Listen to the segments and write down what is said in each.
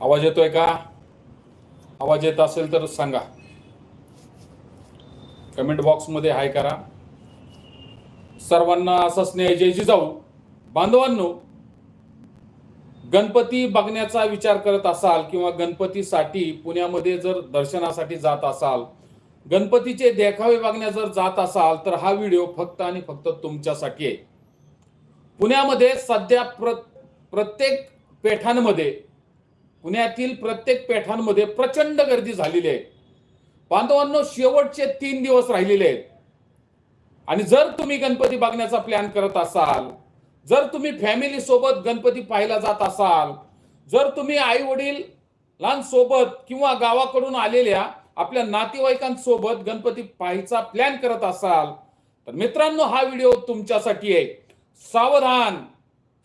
आवाज येतोय का? आवाज येत असेल तर सांगा. कमेंट बॉक्समध्ये हाय करा. सर्वांना असा स्नेह जय जाऊ. बांधवांनो गणपती बघण्याचा विचार करत असाल किंवा गणपतीसाठी पुण्यामध्ये जर दर्शनासाठी जात असाल गणपतीचे देखावे बघण्या जर जात असाल तर हा व्हिडिओ फक्त आणि फक्त तुमच्यासाठी आहे. पुण्यामध्ये सध्या प्र प्रत्येक पेठांमध्ये पुण्यातील प्रत्येक पेठांमध्ये प्रचंड गर्दी झालेली आहे. बांधवांनो शेवटचे तीन दिवस राहिलेले आहेत. आणि जर तुम्ही गणपती बघण्याचा प्लॅन करत असाल जर तुम्ही फॅमिली सोबत गणपती पाहायला जात असाल जर तुम्ही आई वडील सोबत किंवा गावाकडून आलेल्या आपल्या नातेवाईकांसोबत गणपती पाहायचा प्लॅन करत असाल तर मित्रांनो हा व्हिडिओ तुमच्यासाठी आहे. सावधान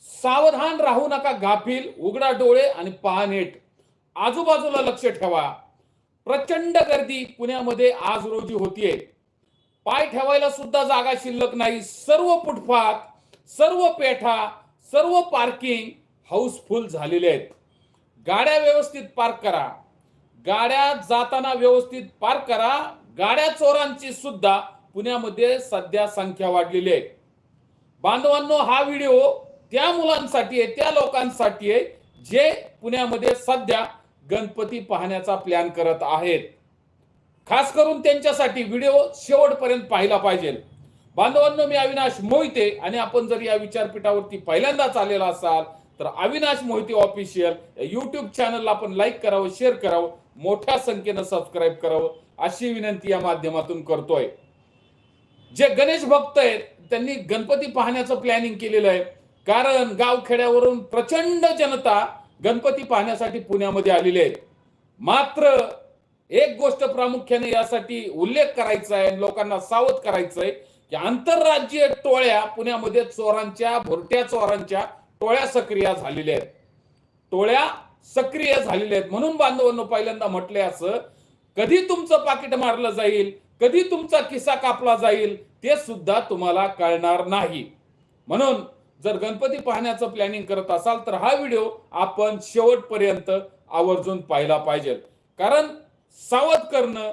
सावधान राहू नका गाफील उघडा डोळे आणि पहा नेट. आजूबाजूला लक्ष ठेवा. प्रचंड गर्दी पुण्यामध्ये आज रोजी होतीये. पाय ठेवायला सुद्धा जागा शिल्लक नाही. सर्व फुटपाथ सर्व पेठा सर्व पार्किंग हाऊसफुल झालेले आहेत. गाड्या व्यवस्थित पार्क करा. गाड्या जाताना व्यवस्थित पार्क करा. गाड्या चोरांची सुद्धा पुण्यामध्ये सध्या संख्या वाढलेली आहे. बांधवांनो हा व्हिडिओ त्या मुलांसाठी आहे त्या लोकांसाठी आहे जे पुण्यामध्ये सध्या गणपती पाहण्याचा प्लॅन करत आहेत. खास करून त्यांच्यासाठी व्हिडिओ शेवटपर्यंत पाहिला पाहिजे. बांधवांनो मी अविनाश मोहिते आणि आपण जर या विचारपीठावरती पहिल्यांदाच आलेला असाल तर अविनाश मोहिते ऑफिशियल युट्यूब चॅनलला आपण लाईक करावं शेअर करावं मोठ्या संख्येनं सबस्क्राईब करावं अशी विनंती या माध्यमातून करतोय. जे गणेश भक्त आहेत त्यांनी गणपती पाहण्याचं प्लॅनिंग केलेलं आहे. कारण गावखेड्यावरून प्रचंड जनता गणपती पाहण्यासाठी पुण्यामध्ये आलेली आहे. मात्र एक गोष्ट प्रामुख्याने यासाठी उल्लेख करायचा आहे लोकांना सावध करायचं आहे की आंतरराज्यीय टोळ्या पुण्यामध्ये चोरांच्या भोरट्या चोरांच्या टोळ्या सक्रिय झालेल्या आहेत. टोळ्या सक्रिय झालेल्या आहेत. म्हणून बांधवांनो पहिल्यांदा म्हटले असं कधी तुमचं पाकिट मारलं जाईल कधी तुमचा किस्सा कापला जाईल ते सुद्धा तुम्हाला कळणार नाही. म्हणून जर गणपती पाहण्याचं प्लॅनिंग करत असाल तर हा व्हिडिओ आपण शेवटपर्यंत आवर्जून पाहिला पाहिजे. कारण सावध करणं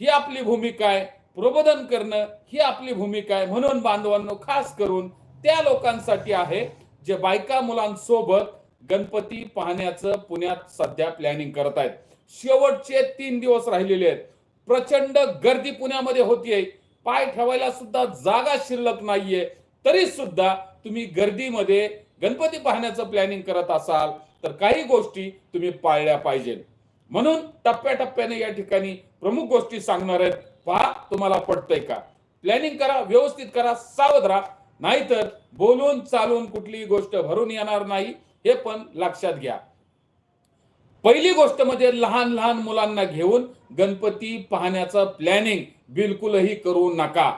ही आपली भूमिका आहे प्रबोधन करणं ही आपली भूमिका आहे. म्हणून बांधवांनो खास करून त्या लोकांसाठी आहे जे बायका मुलांसोबत गणपती पाहण्याचं पुण्यात सध्या प्लॅनिंग करत आहेत. शेवटचे तीन दिवस राहिलेले आहेत. प्रचंड गर्दी पुण्यामध्ये होतीये. पाय ठेवायला सुद्धा जागा शिल्लक नाहीये. तरी सुद्धा तुम्ही गर्दीमध्ये गणपती पाहण्याचं प्लॅनिंग करत असाल तर काही गोष्टी तुम्ही पाळल्या पाहिजे म्हणून टप्प्याटप्प्याने या ठिकाणी प्रमुख गोष्टी सांगणार आहेत पहा तुम्हाला पटतंय का? प्लॅनिंग करा व्यवस्थित करा सावध राहा. नाहीतर बोलून चालून कुठलीही गोष्ट भरून येणार नाही हे पण लक्षात घ्या. पहिली गोष्ट म्हणजे लहान लहान मुलांना घेऊन गणपती पाहण्याचं प्लॅनिंग बिलकुलही करू नका.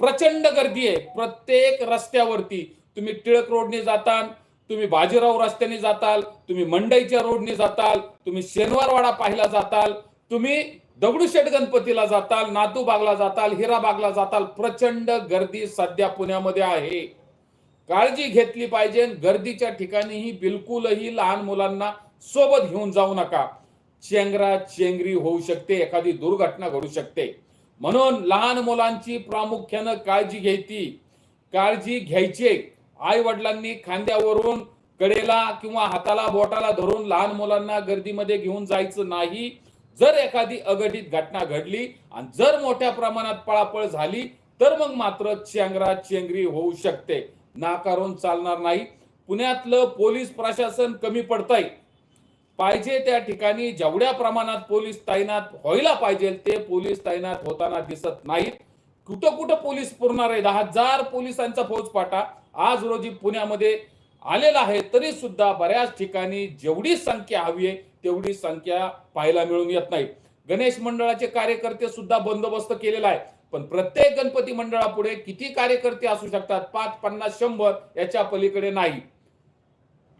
प्रचंड गर्दी आहे. प्रत्येक रस्त्यावरती तुम्ही टिळक रोडने जाताल तुम्ही बाजीराव रस्त्याने जाताल तुम्ही मंडईच्या रोडने जाताल तुम्ही शनिवारवाडा पाहिला जाताल तुम्ही दगडूशेठ गणपतीला जाताल नातूबागला जाताल हिराबागला जाताल. प्रचंड गर्दी सध्या पुण्यामध्ये आहे. काळजी घेतली पाहिजे गर्दीच्या ठिकाणीही बिलकुलही लहान मुलांना सोबत घेऊन जाऊ नका. चेंगरा चेंगरी होऊ शकते एखादी दुर्घटना घडू शकते. म्हणून लहान मुलांची प्रामुख्यानं काळजी घ्यायची. काळजी घ्यायची. आई वडिलांनी खांद्यावरून कडेला किंवा हाताला बोटाला धरून लहान मुलांना गर्दीमध्ये घेऊन जायचं नाही. जर एखादी अघटित घटना घडली आणि जर मोठ्या प्रमाणात पळापळ झाली तर मग मात्र चेंगरा चेंगरी होऊ शकते. नाकारून चालणार नाही. पुण्यातलं पोलीस प्रशासन कमी पडतंय. पाहिजे त्या ठिकाणी जेवढ्या प्रमाणात पोलीस तैनात व्हायला पाहिजे ते पोलीस तैनात होताना दिसत नाहीत. कुठं कुठं पोलीस पुरणार आहे दहा हजार पोलिसांचा फौजपाटा आज रोजी पुण्यामध्ये आलेला आहे. तरी सुद्धा बऱ्याच ठिकाणी जेवढी संख्या हवी आहे तेवढी संख्या पाहायला मिळून येत नाही. गणेश मंडळाचे कार्यकर्ते सुद्धा बंदोबस्त केलेला आहे. पण प्रत्येक गणपती मंडळापुढे किती कार्यकर्ते असू शकतात? पाच पन्नास शंभर याच्या पलीकडे नाही.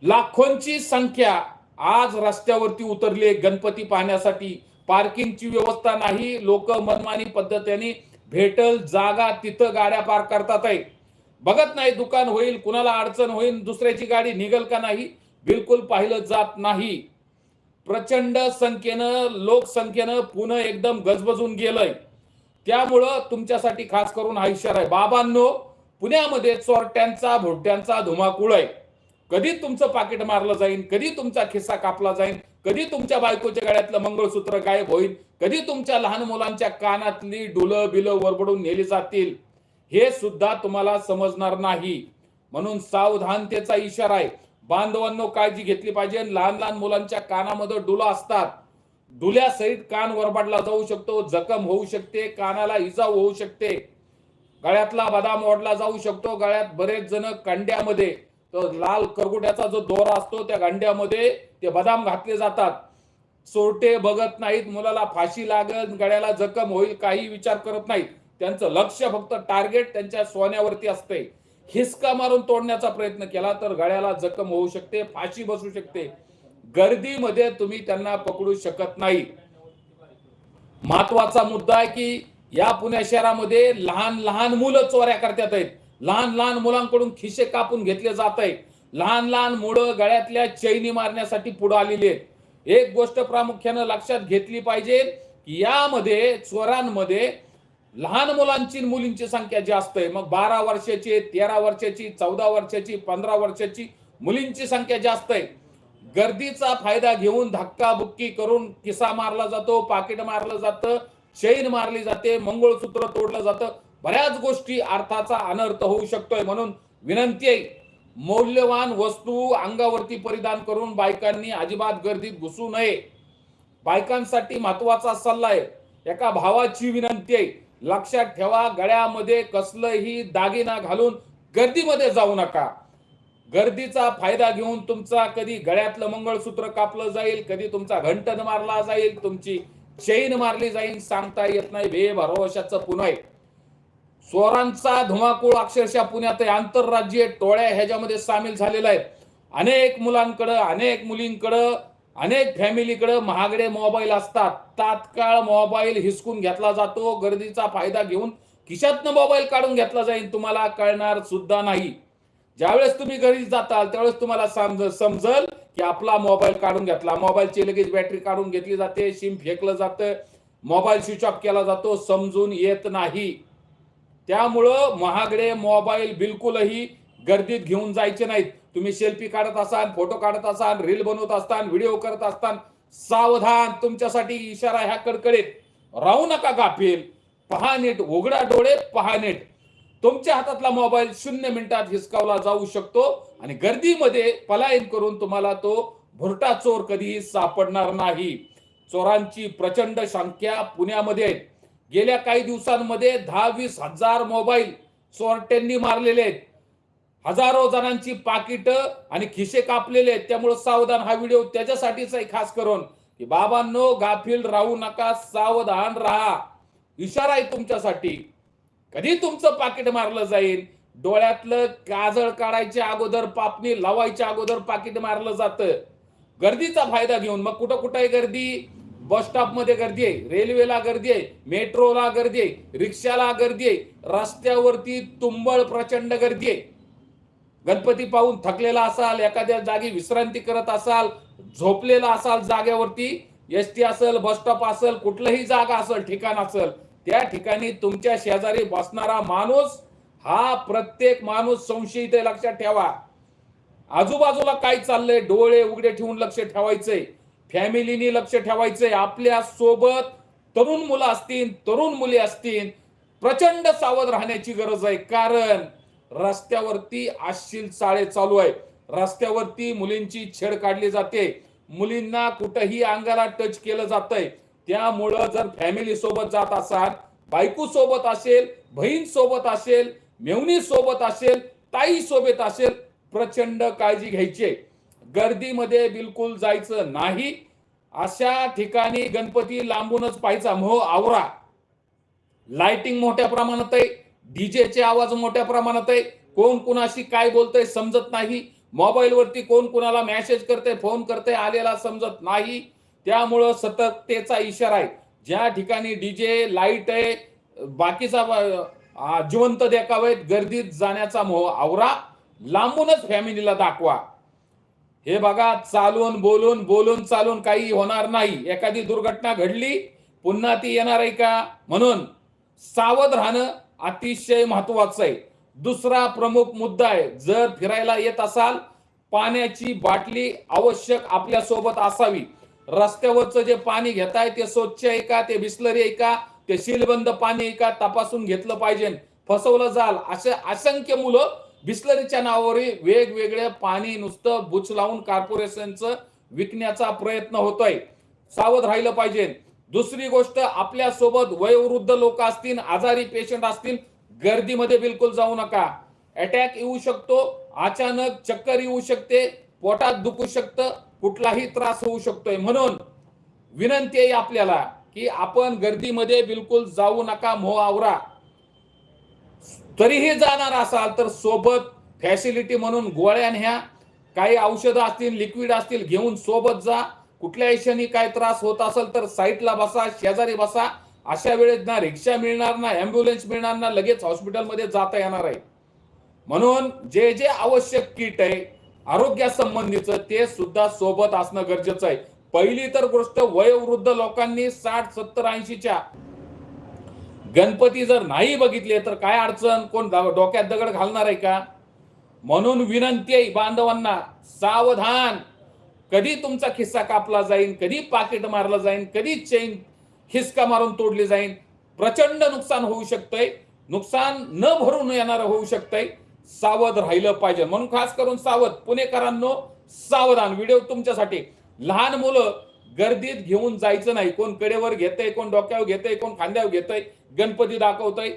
लाखोंची संख्या आज रस्त्यावरती उतरले गणपती पाहण्यासाठी. पार्किंगची व्यवस्था नाही. लोक मनमानी पद्धतीने भेटल जागा तिथं गाड्या पार्क करतात आहे. बघत नाही दुकान होईल कुणाला अडचण होईल दुसऱ्याची गाडी निघल का नाही? बिलकुल पाहिलं जात नाही. प्रचंड संख्येनं लोकसंख्येनं पुणे एकदम गजबजून गेलंय. त्यामुळं तुमच्यासाठी खास करून हा इशारा आहे. बाबांनो पुण्यामध्ये चोरट्यांचा भोट्यांचा धुमाकूळ आहे. कधी तुमचं पाकिट मारलं जाईल कधी तुमचा खिस्सा कापला जाईल कधी तुमच्या बायकोच्या गळ्यातलं मंगळसूत्र गायब होईल कधी तुमच्या लहान मुलांच्या कानातली डुलं बिलं वरबडून नेली जातील हे सुद्धा तुम्हाला समजणार नाही. म्हणून सावधानतेचा इशारा आहे. बांधवांनो काळजी घेतली पाहिजे लहान लहान मुलांच्या कानामध्ये डुला असतात. डुल्यासहित कान वरबाडला जाऊ शकतो जखम होऊ शकते कानाला इजा होऊ शकते. गळ्यातला बदाम ओढला जाऊ शकतो गळ्यात बरेच जण कंड्यामध्ये तर लाल करगुट्याचा जो दोरा असतो त्या गांड्यामध्ये ते बदाम घातले जातात. चोरटे बघत नाहीत मुलाला फाशी लागत गळ्याला जखम होईल काही विचार करत नाहीत. त्यांचं लक्ष फक्त टार्गेट त्यांच्या सोन्यावरती असते हिसका मारून तोडण्याचा प्रयत्न केला तर गळ्याला जखम होऊ शकते फाशी बसू शकते. गर्दीमध्ये तुम्ही त्यांना पकडू शकत नाही. महत्त्वाचा मुद्दा आहे की या पुणे शहरामध्ये लहान लहान मुलं चोऱ्या करतात आहेत. लहान लहान मुलांकडून खिसे कापून घेतले जात आहे लहान लहान मुलं गळ्यातल्या चैनी मारण्यासाठी पुढे आलेली आहेत. एक गोष्ट प्रामुख्यानं लक्षात घेतली पाहिजे की यामध्ये चोरांमध्ये लहान मुलांची मुलींची संख्या जास्त आहे. मग बारा वर्षाची तेरा वर्षाची चौदा वर्षाची पंधरा वर्षाची मुलींची संख्या जास्त आहे. गर्दीचा फायदा घेऊन धक्काबुक्की करून किसा मारला जातो पाकिट मारलं जातं चैन मारली जाते मंगळसूत्र तोडलं जातं. बऱ्याच गोष्टी अर्थाचा अनर्थ होऊ शकतोय म्हणून विनंती आहे. मौल्यवान वस्तू अंगावरती परिधान करून बायकांनी अजिबात गर्दीत घुसू नये. बायकांसाठी महत्त्वाचा सल्ला आहे. एका भावाची विनंती आहे. लक्षात ठेवा गळ्यामध्ये कसलंही दागिना घालून गर्दीमध्ये जाऊ नका. गर्दीचा फायदा घेऊन तुमचा कधी गळ्यातलं मंगळसूत्र कापलं जाईल कधी तुमचा घंटन मारला जाईल तुमची चेन मारली जाईल सांगता येत नाही. बेभरोशाचं पुन्हा आहे चोरांचा धुमाकूळ अक्षरशः पुण्यात आंतरराज्यीय टोळ्या ह्याच्यामध्ये सामील झालेल्या आहेत. अनेक मुलांकडं अनेक मुलींकडं अनेक फॅमिलीकडं महागडे मोबाईल असतात. तात्काळ मोबाईल हिसकून घेतला जातो. गर्दीचा फायदा घेऊन खिशातनं मोबाईल काढून घेतला जाईल तुम्हाला कळणार सुद्धा नाही. ज्यावेळेस तुम्ही घरी जाताल त्यावेळेस तुम्हाला समज समजल की आपला मोबाईल काढून घेतला. मोबाईलची लगेच बॅटरी काढून घेतली जाते सिम फेकलं जातं मोबाईल स्विच ऑफ केला जातो समजून येत नाही. त्यामुळं महागडे मोबाईल बिलकुलही गर्दीत घेऊन जायचे नाहीत. तुम्ही सेल्फी काढत असाल फोटो काढत असाल रील बनवत असताल व्हिडिओ करत असताल सावधान तुमच्यासाठी इशारा ह्या कडकडीत. राहू नका गाफील. पहा नीट उघडा डोळे पहा नीट. तुमच्या हातातला मोबाईल शून्य मिनिटात हिसकावला जाऊ शकतो आणि गर्दीमध्ये पलायन करून तुम्हाला तो भुरटा चोर कधीही सापडणार नाही. चोरांची प्रचंड संख्या पुण्यामध्ये आहे. गेल्या काही दिवसांमध्ये दहा वीस हजार मोबाईल चोरट्यांनी मारलेले आहेत. हजारो जणांची पाकिट आणि खिसे कापलेले आहेत. त्यामुळे सावधान हा व्हिडिओ त्याच्यासाठीच आहे खास करून की बाबांनो गाफील राहू नका सावधान राहा. इशारा आहे तुमच्यासाठी. कधी तुमचं पाकिट मारलं जाईल? डोळ्यातलं काजळ काढायच्या अगोदर पापणी लावायच्या अगोदर पाकिट मारलं जातं. गर्दीचा फायदा घेऊन. मग कुठं कुठं गर्दी? बस स्टॉपमध्ये गर्दी आहे रेल्वेला गर्दी आहे मेट्रोला गर्दी आहे रिक्षाला गर्दी आहे रस्त्यावरती तुंबळ प्रचंड गर्दी आहे. गणपती पाहून थकलेला असाल एखाद्या जागी विश्रांती करत असाल झोपलेला असाल जाग्यावरती एस टी असेल बस स्टॉप असेल कुठलंही जागा असेल ठिकाण असेल त्या ठिकाणी तुमच्या शेजारी बसणारा माणूस हा प्रत्येक माणूस संशयित लक्षात ठेवा. आजूबाजूला काय चाललंय डोळे उघडे ठेवून लक्ष ठेवायचंय. फॅमिलीनी लक्ष ठेवायचंय. आपल्यासोबत तरुण मुलं असतील तरुण मुली असतील प्रचंड सावध राहण्याची गरज आहे. कारण रस्त्यावरती आशील चाळे चालू आहे. रस्त्यावरती मुलींची छेड काढली जाते. मुलींना कुठंही अंगाला टच केलं जातंय. त्यामुळं जर फॅमिली सोबत जात असाल बायको सोबत असेल बहीण सोबत असेल मेवणी सोबत असेल ताई सोबत असेल प्रचंड काळजी घ्यायची आहे. गर्दीमध्ये बिलकुल जायचं नाही. अशा ठिकाणी गणपती लांबूनच पाहायचा. मोह आवरा. लाइटिंग मोठ्या प्रमाणात आहे. डीजेचे आवाज मोठ्या प्रमाणात आहे. कोण कुणाशी काय बोलतंय समजत नाही. मोबाईलवरती कोण कुणाला मेसेज करते फोन करते आलेला समजत नाही. त्यामुळं सतर्कतेचा इशारा आहे. ज्या ठिकाणी डीजे लाइट आहे बाकीचा जिवंत देखावेत गर्दीत जाण्याचा मोह आवरा. लांबूनच फॅमिलीला दाखवा. हे बघा चालून बोलून बोलून चालून काही होणार नाही. एखादी दुर्घटना घडली पुन्हा ती येणार आहे का? म्हणून सावध राहणं अतिशय महत्वाचं आहे. दुसरा प्रमुख मुद्दा आहे जर फिरायला येत असाल पाण्याची बाटली आवश्यक आपल्यासोबत असावी. रस्त्यावरचं जे पाणी घेताय ते स्वच्छ आहे का? ते बिस्लरी आहे का? ते शिलबंद पाणी आहे का? तपासून घेतलं पाहिजे. फसवलं जाल. असे असंख्य मुलं बिस्लरीच्या नावावरही वेगवेगळे पाणी नुसतं बुच लावून कॉर्पोरेशनचं विकण्याचा प्रयत्न होतोय. सावध राहिलं पाहिजे. दुसरी गोष्ट आपल्यासोबत वयोवृद्ध लोक असतील आजारी पेशंट असतील गर्दीमध्ये बिलकुल जाऊ नका. अटॅक येऊ शकतो अचानक चक्कर येऊ शकते पोटात दुखू शकतं कुठलाही त्रास होऊ शकतोय. म्हणून विनंती आहे आपल्याला की आपण गर्दीमध्ये बिलकुल जाऊ नका मोह आवरा. तरीही जाणार असाल तर सोबत फॅसिलिटी म्हणून गोळ्या न्या काही औषधं असतील लिक्विड असतील घेऊन सोबत जा. कुठल्याही क्षणी काय त्रास होत असेल तर साईटला बसा शेजारी बसा. अशा वेळेत ना रिक्षा मिळणार ना ऍम्ब्युलन्स मिळणार ना लगेच हॉस्पिटलमध्ये जाता येणार आहे. म्हणून जे जे आवश्यक किट आहे आरोग्यासंबंधीचं ते सुद्धा सोबत असणं गरजेचं आहे. पहिली तर गोष्ट वयोवृद्ध लोकांनी साठ सत्तर ऐंशीच्या गणपती जर नाही बघितले तर काय अडचण? कोण डोक्यात दगड घालणार आहे का? म्हणून विनंती आहे बांधवांना सावधान. कधी तुमचा खिस्सा कापला जाईल कधी पाकिट मारलं जाईल कधी चेन खिसका मारून तोडली जाईल प्रचंड नुकसान होऊ शकतंय. नुकसान न भरून येणार होऊ शकतंय. सावध राहिलं पाहिजे. म्हणून खास करून सावध. पुणेकरांनो सावधान. व्हिडिओ तुमच्यासाठी. लहान मुलं गर्दीत घेऊन जायचं नाही. कोण कडेवर घेतय कोण डोक्यावर घेतंय कोण खांद्यावर घेतंय गणपती दाखवतंय.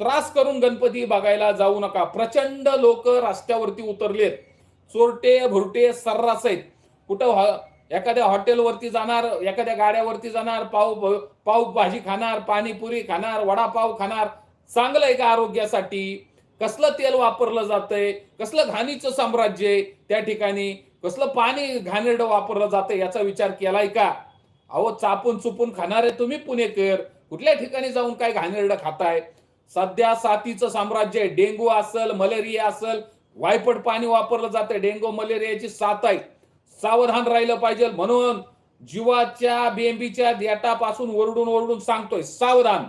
त्रास करून गणपती बघायला जाऊ नका. प्रचंड लोक रस्त्यावरती उतरलेत. चोरटे भुरटे सर्रास आहेत. कुठं एखाद्या हॉटेलवरती जाणार एखाद्या गाड्यावरती जाणार पाव पाव भाजी खाणार पाणीपुरी खाणार वडापाव खाणार. चांगलं आहे का आरोग्यासाठी? कसलं तेल वापरलं जातंय? कसलं घाणीचं साम्राज्य आहे? त्या ठिकाणी कसलं पाणी घाणेरडं वापरलं जातंय याचा विचार केलाय का? अहो चापून चुपून खाणारे तुम्ही पुणेकर. कुठल्या ठिकाणी जाऊन काय घाणेरडं खाताय? सध्या साथीचं साम्राज्य आहे. डेंगू असल मलेरिया असल वायपट पाणी वापरलं जातं डेंगू मलेरियाची साथ आहे. सावधान राहिलं पाहिजे म्हणून जीवाच्या बेंबीच्या देटापासून ओरडून ओरडून सांगतोय. सावधान.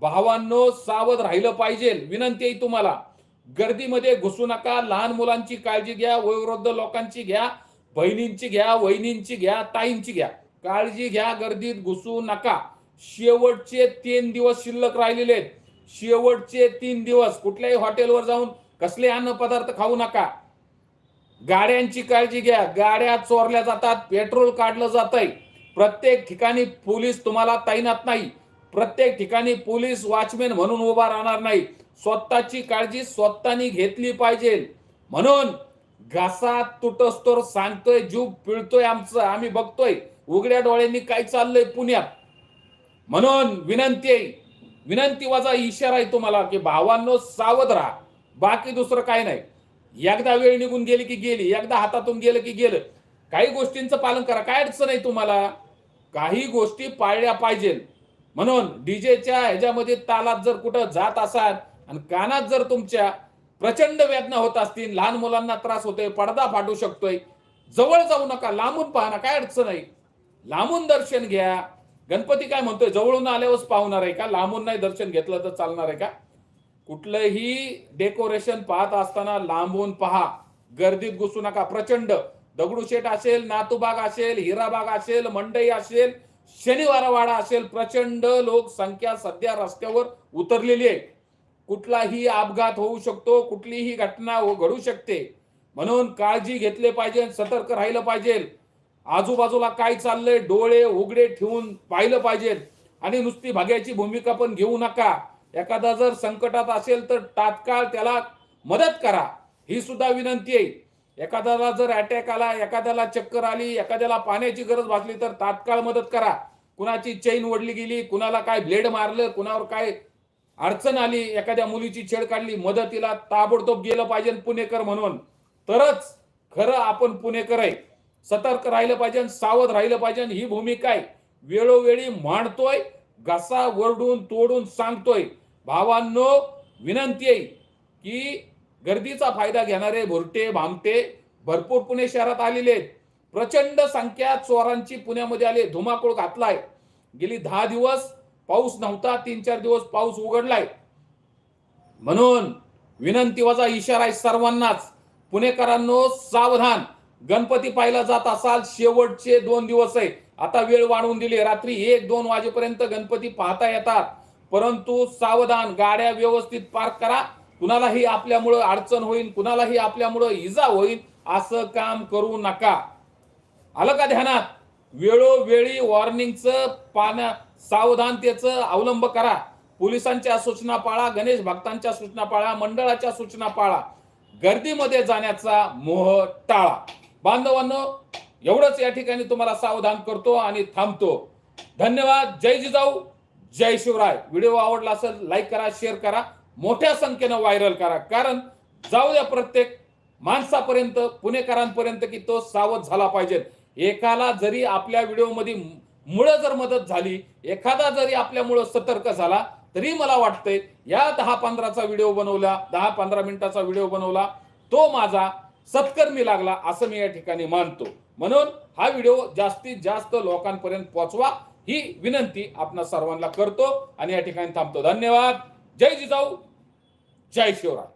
भावांनो सावध राहिलं पाहिजे. विनंती आहे तुम्हाला. गर्दीमध्ये घुसू नका लहान मुलांची काळजी घ्या वयोवृद्ध लोकांची घ्या बहिणींची घ्या वहिनींची घ्या ताईंची घ्या. काळजी घ्या गर्दीत घुसू नका. शेवटचे तीन दिवस शिल्लक राहिलेले आहेत. शेवटचे तीन दिवस कुठल्याही हॉटेलवर जाऊन कसले अन्न पदार्थ खाऊ नका. गाड्यांची काळजी घ्या. गाड्या चोरल्या जातात पेट्रोल काढलं जात आहे प्रत्येक ठिकाणी पोलीस तुम्हाला तैनात नाही. प्रत्येक ठिकाणी पोलीस वॉचमॅन म्हणून उभा राहणार नाही. स्वतःची काळजी स्वतःनी घेतली पाहिजे. म्हणून घासा तुटस्तोर सांगतोय जीव पिळतोय आमचं आम्ही बघतोय उघड्या डोळ्यांनी काय चाललंय पुण्यात. म्हणून विनंती आहे विनंती वाजा इशारा आहे तुम्हाला की भावांनो सावध राहा. बाकी दुसरं काय नाही. एकदा वेळ निघून गेली की गेली एकदा हातातून गेलं की गेलं. काही गोष्टींचं पालन करा काय अडचण आहे तुम्हाला? काही गोष्टी पाळल्या पाहिजे म्हणून डीजेच्या ह्याच्यामध्ये तालात जर कुठं जात असाल आणि कानात जर तुमच्या प्रचंड वेदना होत असतील लहान मुलांना त्रास होतोय पडदा फाटू शकतोय जवळ जाऊ नका लांबून पाहना काय अडचण आहे? लांबून दर्शन घ्या. गणपती काय म्हणतोय? जवळून आल्यावरच पाहणार आहे का? लांबून नाही दर्शन घेतलं तर चालणार आहे का? कुठलंही डेकोरेशन पाहत असताना लांबून पहा. गर्दीत घुसू नका प्रचंड. दगडूशेठ असेल नातूबाग असेल हिराबाग असेल मंडई असेल शनिवारवाडा असेल प्रचंड लोकसंख्या सध्या रस्त्यावर उतरलेली आहे. कुठलाही अपघात होऊ शकतो कुठलीही घटना हो- घडू शकते. म्हणून काळजी घेतले पाहिजे सतर्क राहिलं पाहिजे. आजूबाजूला काय चाललंय डोळे उघडे ठेवून पाहिलं पाहिजे. आणि नुसती भाग्याची भूमिका पण घेऊ नका. एखादा जर संकटात असेल तर तात्काळ त्याला मदत करा. ही सुद्धा विनंती आहे. एखाद्याला जर अटॅक आला एखाद्याला चक्कर आली एखाद्याला पाण्याची गरज भासली तर तात्काळ मदत करा. कुणाची चैन ओढली गेली कुणाला काय ब्लेड मारलं कुणावर काय अडचण आली एखाद्या मुलीची छेड काढली मदतीला ताबडतोब गेलं पाहिजे पुणेकर म्हणून. तरच खरं आपण पुणेकर आहे. सतर्क राहिलं पाहिजे सावध राहिलं पाहिजे ही भूमिका आहे. वेळोवेळी मांडतोय घसा वरडून तोडून सांगतोय. भावांनो विनंती आहे की गर्दीचा फायदा घेणारे भुरटे भामटे भरपूर पुणे शहरात आलेले आहेत. प्रचंड संख्या चोरांची पुण्यामध्ये आले धुमाकूळ घातलाय. गेली दहा दिवस पाऊस नव्हता तीन चार दिवस पाऊस उघडलाय. म्हणून विनंती वजा इशारा आहे सर्वांनाच. पुणेकरांनो सावधान. गणपती पाहिला जात असाल शेवटचे दोन दिवस आहे. आता वेळ वाढवून दिली रात्री एक दोन वाजेपर्यंत गणपती पाहता येतात. परंतु सावधान गाड्या व्यवस्थित पार्क करा. कुणालाही आपल्यामुळं अडचण होईल कुणालाही आपल्यामुळं इजा होईल असं काम करू नका. आलं का ध्यानात? वेळोवेळी वॉर्निंगचं पाण्या सावधानतेचं अवलंब करा. पोलिसांच्या सूचना पाळा गणेश भक्तांच्या सूचना पाळा मंडळाच्या सूचना पाळा. गर्दीमध्ये जाण्याचा मोह टाळा. बांधवांनो एवढंच या ठिकाणी तुम्हाला सावधान करतो आणि थांबतो. धन्यवाद. जय जिजाऊ. जय शिवराय. व्हिडिओ आवडला असेल लाईक करा शेअर करा. मोठ्या संख्येनं व्हायरल करा. कारण जाऊ द्या प्रत्येक माणसापर्यंत पुणेकरांपर्यंत की तो सावध झाला पाहिजे. एकाला जरी आपल्या व्हिडिओमध्ये मुळे जर मदत झाली एखादा जरी आपल्यामुळं सतर्क झाला तरी मला वाटतंय या दहा पंधराचा व्हिडिओ बनवला दहा पंधरा मिनिटाचा व्हिडिओ बनवला तो माझा सत्कर्मी लागला असं मी या ठिकाणी मानतो. म्हणून हा व्हिडिओ जास्तीत जास्त लोकांपर्यंत पोहोचवा ही विनंती आपणा सर्वांना करतो आणि या ठिकाणी थांबतो. धन्यवाद. जय जिजाऊ. जय शिवराय.